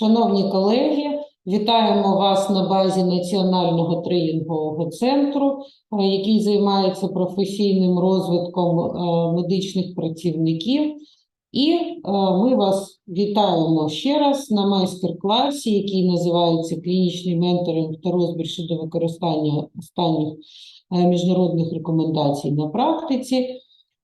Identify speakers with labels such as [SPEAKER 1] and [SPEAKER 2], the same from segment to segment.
[SPEAKER 1] Шановні колеги, вітаємо вас на базі Національного тренінгового центру, е, який займається професійним розвитком е, медичних працівників. І е, ми вас вітаємо ще раз на майстер-класі, який називається Клінічний менторинг та розбір щодо використання останніх міжнародних рекомендацій на практиці.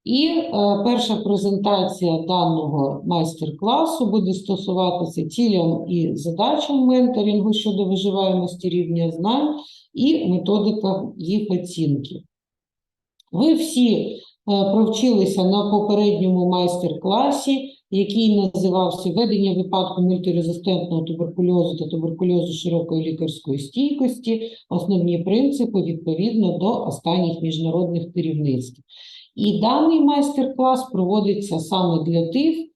[SPEAKER 1] І е, перша презентація даного майстер-класу буде стосуватися цілям і задачам менторингу щодо виживаємості рівня знань і методика їх оцінки. Ви всі е, провчилися на попередньому майстер-класі, який називався Ведення випадку мультирезистентного туберкульозу та туберкульозу широкої лікарської стійкості, основні принципи відповідно до останніх міжнародних керівництв. І даний майстер-клас проводиться саме для тих е,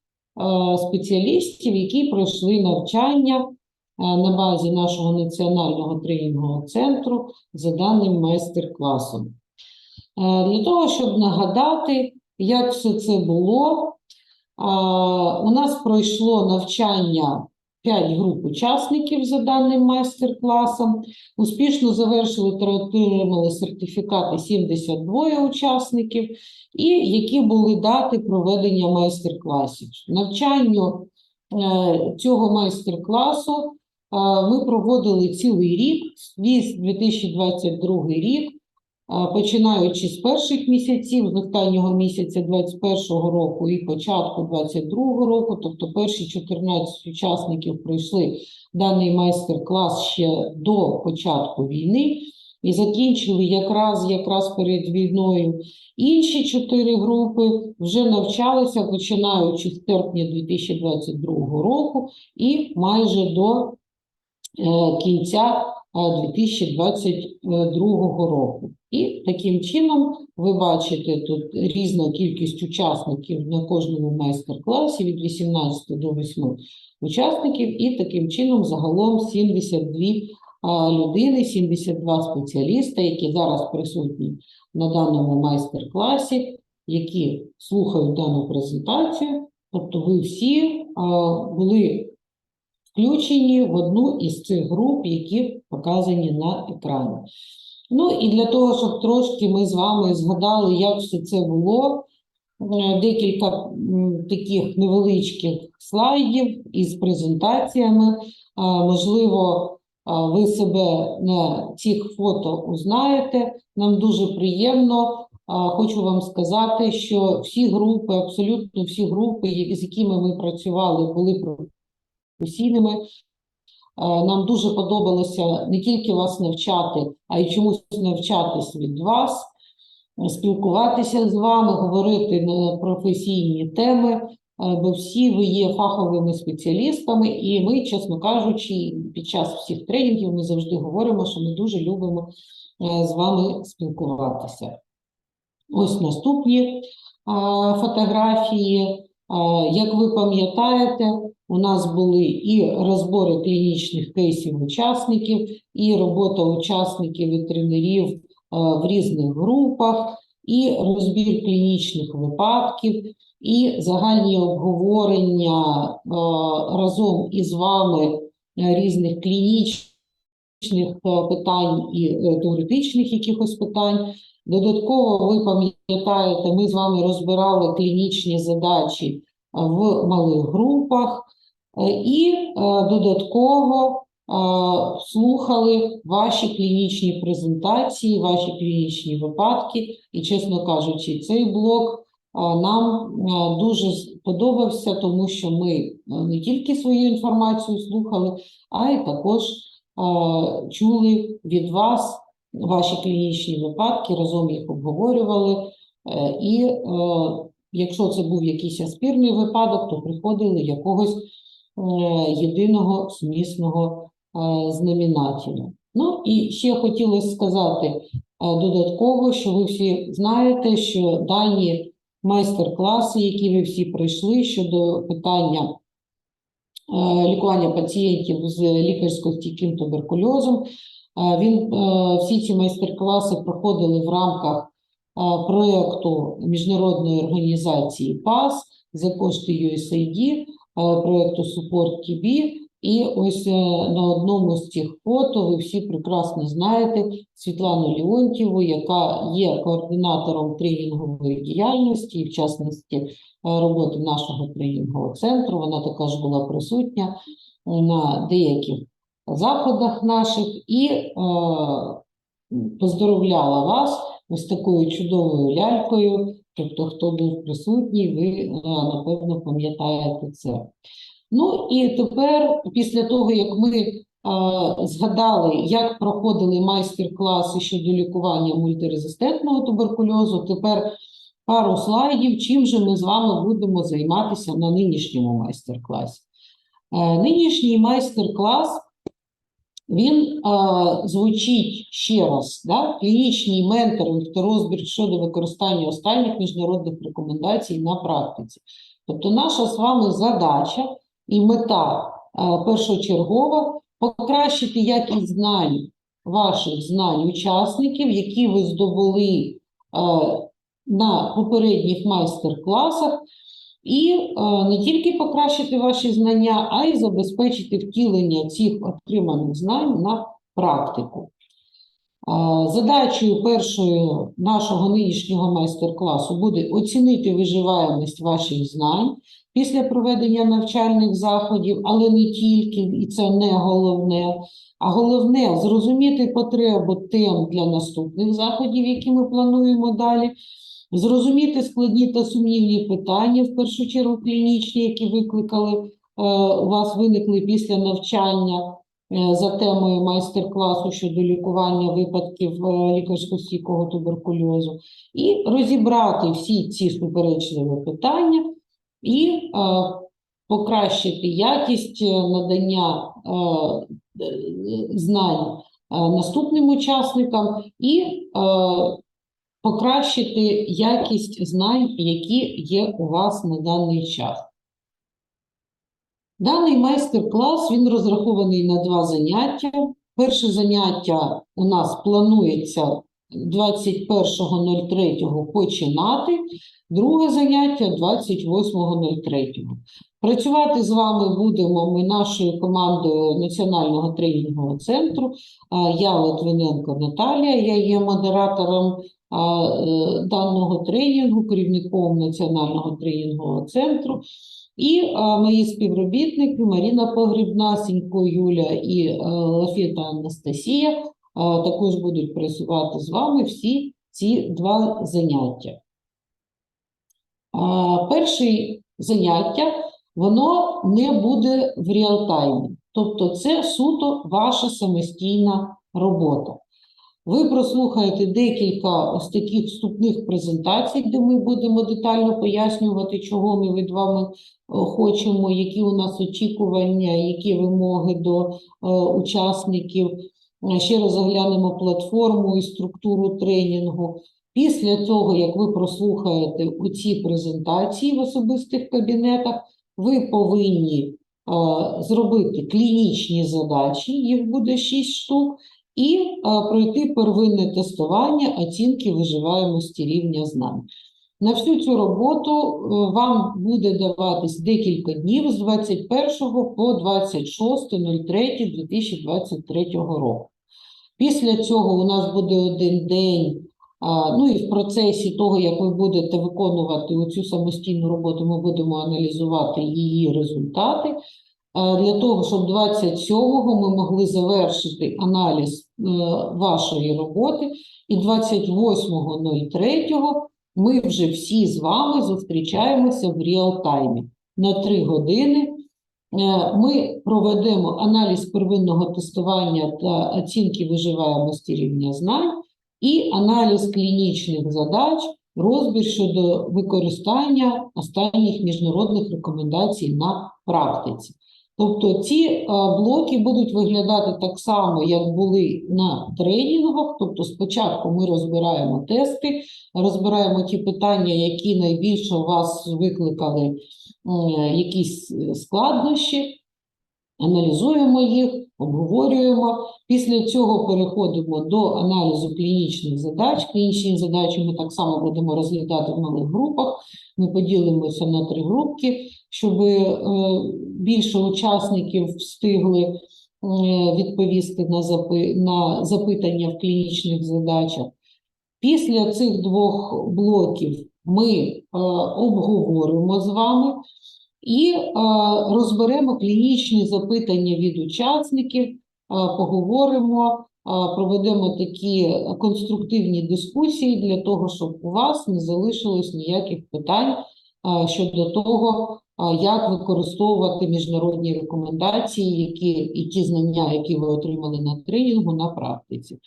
[SPEAKER 1] спеціалістів, які пройшли навчання е, на базі нашого національного тренінгового центру за даним майстер-класом. Е, Для того, щоб нагадати, як все це було, у нас пройшло навчання 5 груп учасників за даним майстер-класом. Успішно завершили та отримали сертифікати 72 учасників, і які були дати проведення майстер-класів. Навчанню е, цього майстер-класу е, ми проводили цілий рік, весь 2022 рік, починаючи з перших місяців, з останнього місяця 2021 року і початку 2022 року, тобто перші 14 учасників пройшли даний майстер-клас ще до початку війни і закінчили якраз, якраз перед війною. Інші чотири групи вже навчалися починаючи з серпня 2022 року і майже до е, кінця 2022 року. І таким чином ви бачите тут різна кількість учасників на кожному майстер-класі від 18 до 8 учасників, і таким чином загалом 72 а, людини, 72 спеціаліста, які зараз присутні на даному майстер-класі, які слухають дану презентацію. Тобто ви всі були включені в одну із цих груп, які показані на екрані. Ну і для того, щоб трошки ми з вами згадали, як все це було, е, декілька таких невеличких слайдів із презентаціями. Можливо, ви себе на цих фото узнаєте. Нам дуже приємно. Хочу вам сказати, що всі групи, абсолютно всі групи, з якими ми працювали, були професійними. Е, Нам дуже подобалося не тільки вас навчати, а й чомусь навчатись від вас, е, спілкуватися з вами, говорити на професійні теми, е, бо всі ви є фаховими спеціалістами, і ми, чесно кажучи, під час всіх тренінгів ми завжди говоримо, що ми дуже любимо з вами спілкуватися. Ось наступні фотографії. Як ви пам'ятаєте, у нас були і розбори клінічних кейсів учасників, і робота учасників і тренерів в різних групах, і розбір клінічних випадків, і загальні обговорення разом із вами е, різних клінічних е, питань і е, теоретичних якихось питань. Додатково, ви пам'ятаєте, ми з вами розбирали клінічні задачі в малих групах е, і е, додатково слухали ваші клінічні презентації, ваші клінічні випадки. І, чесно кажучи, цей блок нам дуже сподобався, тому що ми е, не тільки свою інформацію слухали, а й також чули від вас ваші клінічні випадки, разом їх обговорювали. е, І е, якщо це був якийсь аспірний випадок, то приходили якогось е, єдиного сумісного е, знаменателя. Ну і ще хотілося сказати е, додатково, що ви всі знаєте, що дані майстер-класи, які ви всі пройшли щодо питання е, лікування пацієнтів з лікарсько-стійким туберкульозом, Е, Він, е, всі ці майстер-класи проходили в рамках е, проєкту міжнародної організації ПАС за кошти USAID, е, проєкту Support TB. І ось е, на одному з цих фото ви всі прекрасно знаєте Світлану Леонтьєву, яка є координатором тренінгової діяльності і, в частності, е, роботи нашого тренінгового центру. Вона також була присутня на деяких заходах наших і е, поздоровляла вас ось такою чудовою лялькою. Тобто, хто був присутній, ви е, напевно пам'ятаєте це. Ну і тепер, після того, як ми е, згадали, як проходили майстер-класи щодо лікування мультирезистентного туберкульозу, тепер пару слайдів, чим же ми з вами будемо займатися на нинішньому майстер-класі. Е, Нинішній майстер-клас він е, звучить ще раз, да? клінічний менторинг та розбір щодо використання останніх міжнародних рекомендацій на практиці. Тобто наша з вами задача і мета е, першочергова покращити якість знань ваших знань учасників, які ви здобули е, на попередніх майстер-класах, і е, не тільки покращити ваші знання, а й забезпечити втілення цих отриманих знань на практику. Е, Задачею першою нашого нинішнього майстер-класу буде оцінити виживаємість ваших знань після проведення навчальних заходів, але не тільки, і це не головне. А головне зрозуміти потребу тем для наступних заходів, які ми плануємо далі, зрозуміти складні та сумнівні питання, в першу чергу клінічні, які викликали, е, у вас виникли після навчання е, за темою майстер-класу щодо лікування випадків е, лікарсько-стійкого туберкульозу, і розібрати всі ці суперечливі питання і е, покращити якість е, надання е, е, знань е, наступним учасникам і е, покращити якість знань, які є у вас на даний час. Даний майстер-клас він розрахований на два заняття. Перше заняття у нас планується 21.03 починати, друге заняття 28.03. Працювати з вами будемо ми нашою командою Національного тренінгового центру. А, Я Литвиненко Наталія, я є модератором е, даного тренінгу, керівником Національного тренінгового центру. І мої співробітники Маріна Погрібна, Сінько Юля і е, Лафіта Анастасія також будуть працювати з вами всі ці два заняття. Перше заняття воно не буде в реалтаймі, тобто це суто ваша самостійна робота. Ви прослухаєте декілька ось таких вступних презентацій, де ми будемо детально пояснювати, чого ми від вами е, хочемо, які у нас очікування, які вимоги до е, учасників. Е, Ще раз заглянемо платформу і структуру тренінгу. Після того, як ви прослухаєте ці презентації в особистих кабінетах, ви повинні зробити клінічні задачі, їх буде 6 штук, і пройти первинне тестування оцінки виживаємості рівня знань. На всю цю роботу е, вам буде даватись декілька днів з 21 по 26.03.2023 року. Після цього у нас буде один день. Ну і в процесі того, як ви будете виконувати цю самостійну роботу, ми будемо аналізувати її результати. Для того, щоб 27-го ми могли завершити аналіз е, вашої роботи, і 28.03 ми вже всі з вами зустрічаємося в реал-таймі на 3 години. Е, Ми проведемо аналіз первинного тестування та оцінки виживаємості рівня знань і аналіз клінічних задач, розбір щодо використання останніх міжнародних рекомендацій на практиці. Тобто ці е, блоки будуть виглядати так само, як були на тренінгах. Тобто, спочатку ми розбираємо тести, розбираємо ті питання, які найбільше у вас викликали е, якісь е, складнощі. аналізуємо їх, обговорюємо. Після цього переходимо до аналізу клінічних задач. Клінічні задачі ми так само будемо розглядати в малих групах. Ми поділимося на три групки, щоб е, більше учасників встигли е, відповісти на, запи, на запитання в клінічних задачах. Після цих двох блоків ми е, обговоримо з вами і е, розберемо клінічні запитання від учасників, е, поговоримо, е, проведемо такі конструктивні дискусії для того, щоб у вас не залишилось ніяких питань щодо того, як використовувати міжнародні рекомендації, які, і ті знання, які ви отримали на тренінгу на практиці.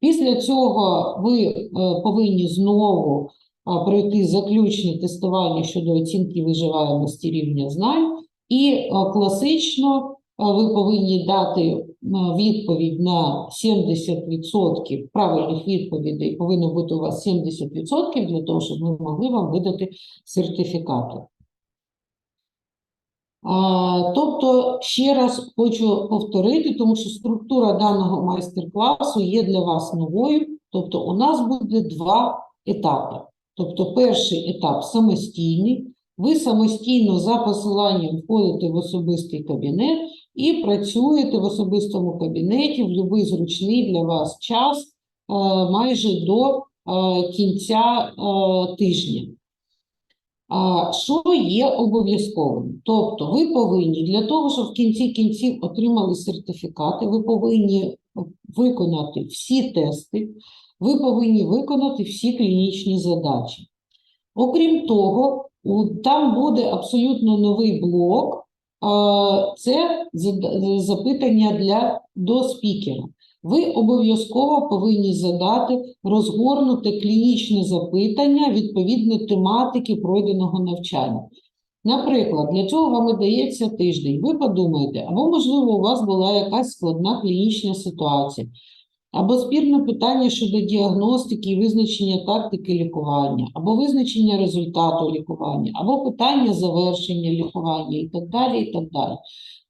[SPEAKER 1] Після цього ви повинні знову пройти заключне тестування щодо оцінки виживаємості рівня знань, і класично ви повинні дати відповідь на 70% правильних відповідей. Повинно бути у вас 70% для того, щоб ми могли вам видати сертифікати. Тобто, ще раз хочу повторити, тому що структура даного майстер-класу є для вас новою. Тобто, у нас буде два етапи. Тобто, перший етап самостійний. Ви самостійно за посиланням входите в особистий кабінет і працюєте в особистому кабінеті в будь-який зручний для вас час е, майже до е, кінця е, тижня. Що є обов'язковим? Тобто, ви повинні для того, щоб в кінці кінців отримали сертифікати, ви повинні виконати всі тести, ви повинні виконати всі клінічні задачі. Окрім того, там буде абсолютно новий блок. Це запитання для до спікера. Ви обов'язково повинні задати розгорнуте клінічне запитання відповідно тематики пройденого навчання. Наприклад, для цього вам дається тиждень. Ви подумаєте, або, можливо, у вас була якась складна клінічна ситуація, або спірне питання щодо діагностики і визначення тактики лікування, або визначення результату лікування, або питання завершення лікування і так далі, і так далі.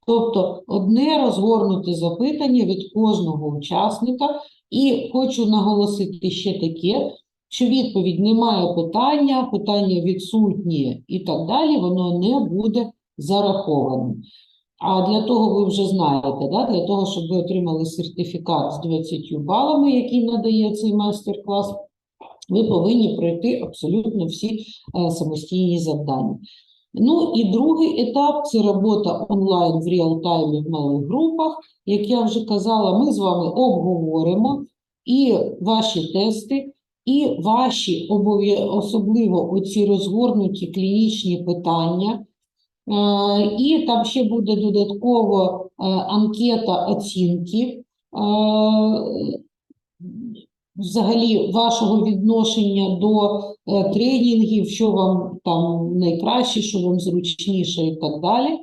[SPEAKER 1] Тобто одне розгорнуте запитання від кожного учасника, і хочу наголосити ще таке, що відповідь немає питання, питання відсутнє і так далі, воно не буде зарахованим. А для того ви вже знаєте, да, для того, щоб ви отримали сертифікат з 20 балами, який надає цей майстер-клас, ви повинні пройти абсолютно всі е, самостійні завдання. Ну і другий етап це робота онлайн в реал-таймі в малих групах. Як я вже казала, ми з вами обговоримо і ваші тести, і ваші особливо оці розгорнуті клінічні питання. Е, І там ще буде додатково е, анкета оцінки е, взагалі вашого відношення до тренінгів, що вам там найкраще, що вам зручніше і так далі.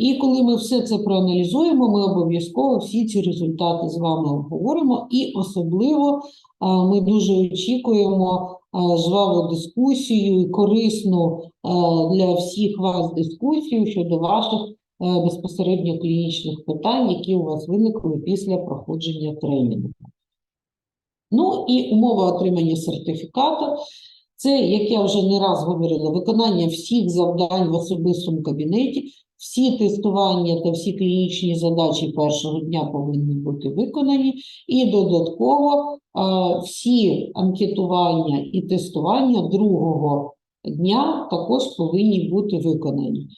[SPEAKER 1] І коли ми все це проаналізуємо, ми обов'язково всі ці результати з вами обговоримо. І особливо ми дуже очікуємо жваву дискусію і корисну для всіх вас дискусію щодо ваших е, безпосередньо клінічних питань, які у вас виникли після проходження тренінгу. Ну і умова отримання сертифіката. Це, як я вже не раз говорила, виконання всіх завдань в особистому кабінеті, всі тестування та всі клінічні задачі першого дня повинні бути виконані, і додатково всі анкетування і тестування другого дня також повинні бути виконані.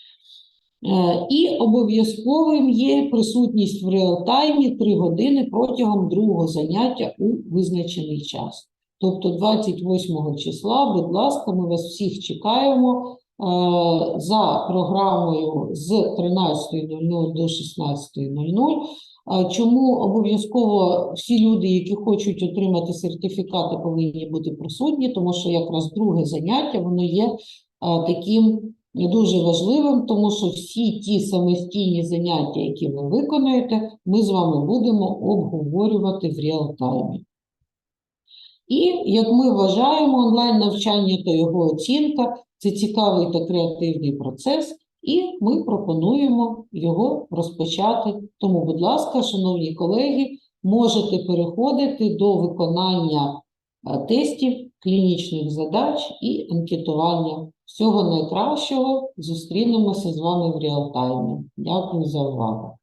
[SPEAKER 1] Е, І обов'язковим є присутність в реалтаймі 3 години протягом другого заняття у визначений час. Тобто 28 числа, будь ласка, ми вас всіх чекаємо е, за програмою з 13.00 до 16.00. Чому обов'язково всі люди, які хочуть отримати сертифікати, повинні бути присутні, тому що якраз друге заняття воно є таким дуже важливим, тому що всі ті самостійні заняття, які ви виконуєте, ми з вами будемо обговорювати в реал-таймі. І, як ми вважаємо, онлайн навчання та його оцінка це цікавий та креативний процес, і ми пропонуємо його розпочати. Тому, будь ласка, шановні колеги, можете переходити до виконання е, тестів, клінічних задач і анкетування. Всього найкращого. Зустрінемося з вами в реалтаймі. Дякую за увагу.